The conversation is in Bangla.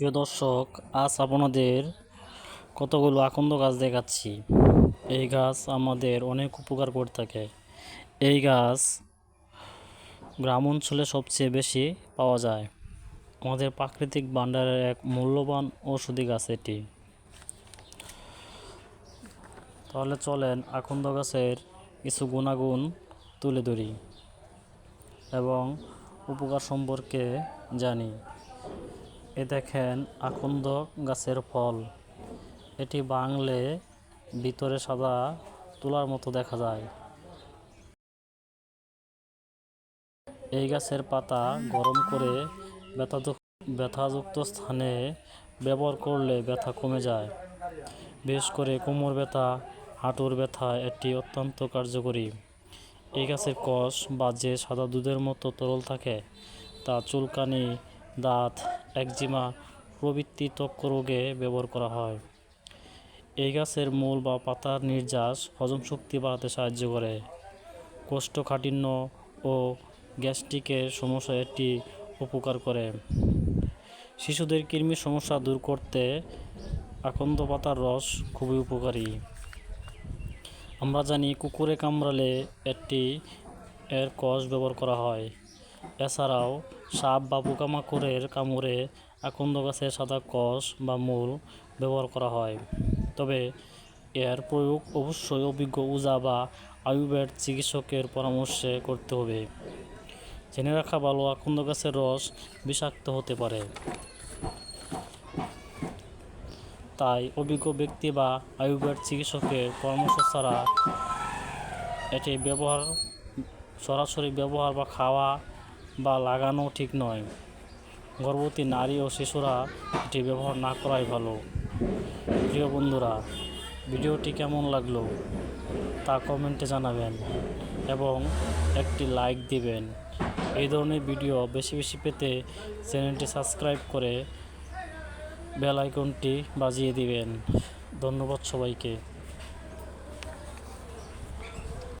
প্রিয় দর্শক, আজ আপনাদের কতগুলো আকন্দ গাছ দেখাচ্ছি। এই গাছ আমাদের অনেক উপকার করে থাকে। এই গাছ গ্রাম অঞ্চলে সবচেয়ে বেশি পাওয়া যায়। আমাদের প্রাকৃতিক ভাণ্ডারের এক মূল্যবান ঔষধি গাছ এটি। তাহলে চলেন আকন্দ গাছের কিছু গুণাগুণ তুলে ধরি এবং উপকার সম্পর্কে জানি। এ দেখেন আকন্দ গাছের ফল। এটি বাংলে ভিতরে সাদা তুলার মতো দেখা যায়। এই গাছের পাতা গরম করে ব্যথাযুক্ত ব্যথাযুক্ত স্থানে ব্যবহার করলে ব্যথা কমে যায়। বিশেষ করে কোমর ব্যথা, হাঁটুর ব্যথা, এটি অত্যন্ত কার্যকরী। এই গাছের কষ বা যে সাদা দুধের মতো তরল থাকে, তা চুলকানি দাঁত, একজিমা প্রভৃতি ত্বক রোগে ব্যবহার করা হয়। এই গাছের মূল বা পাতার নির্যাস হজম শক্তি বাড়াতে সাহায্য করে। কোষ্ঠকাঠিন্য ও গ্যাস্ট্রিকের সমস্যা এটি উপকার করে। শিশুদের কৃমির সমস্যা দূর করতে আকন্দ পাতার রস খুবই উপকারী। আমরা জানি কুকুরে কামড়ালে এটি এর কষ ব্যবহার করা হয়। এছাড়াও সাপ বা পোকামাকড়ের কামড়ে আকন্দ গাছের সাদা কষ বা মূল ব্যবহার করা হয়। তবে এর প্রয়োগ অবশ্যই অভিজ্ঞ উজা বা আয়ুর্বেদ চিকিৎসকের পরামর্শে করতে হবে। জেনে রাখা ভালো, আকন্দ গাছের রস বিষাক্ত হতে পারে। তাই অভিজ্ঞ ব্যক্তি বা আয়ুর্বেদ চিকিৎসকের পরামর্শ ছাড়া এটি ব্যবহার, সরাসরি ব্যবহার বা খাওয়া বা লাগানো ঠিক নয়। গর্ভবতী নারী ও শিশুরা এটি ব্যবহার না করাই ভালো। প্রিয় বন্ধুরা, ভিডিওটি কেমন লাগল তা কমেন্টে জানাবেন এবং একটি লাইক দিবেন। এই ধরনের ভিডিও বেশি বেশি পেতে চ্যানেলটি সাবস্ক্রাইব করে বেল আইকনটি বাজিয়ে দিবেন। ধন্যবাদ সবাইকে।